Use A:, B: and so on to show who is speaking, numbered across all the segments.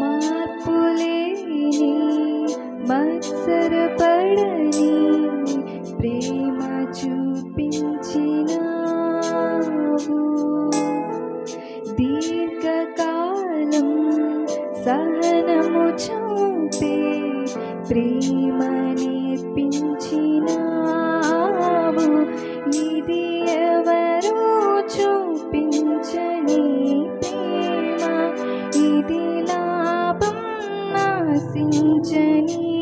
A: మార్పులేని మత్సరపడని ప్రేమ చూపించినావు. దీర్ఘకాలం సహనము చూపే ప్రేమ నేర్పించినావు जननी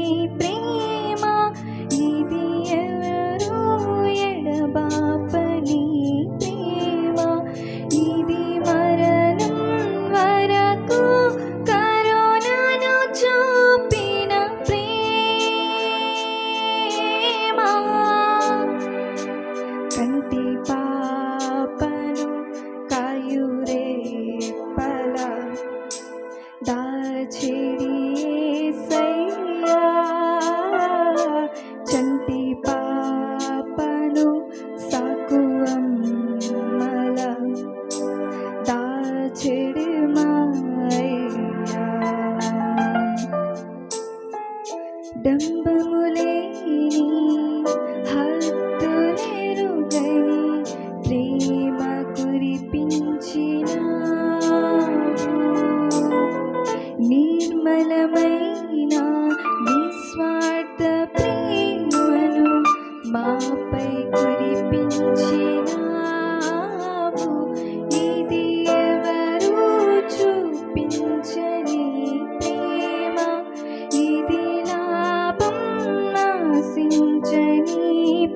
A: డంబములేని హద్దులెరుగని ప్రేమ కురిపించినావు. నిర్మలమైన నిస్వార్థ ప్రేమను మాపై కురిపించినావు.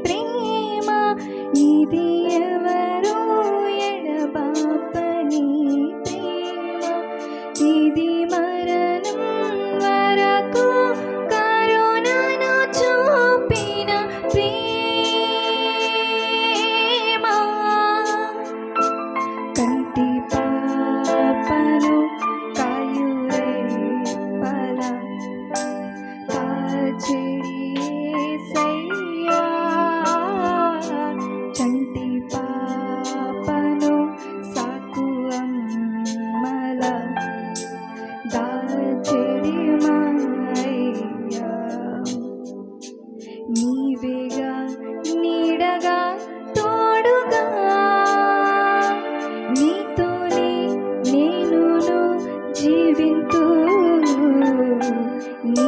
A: ప్రేమ ఇది ఎవరు நீ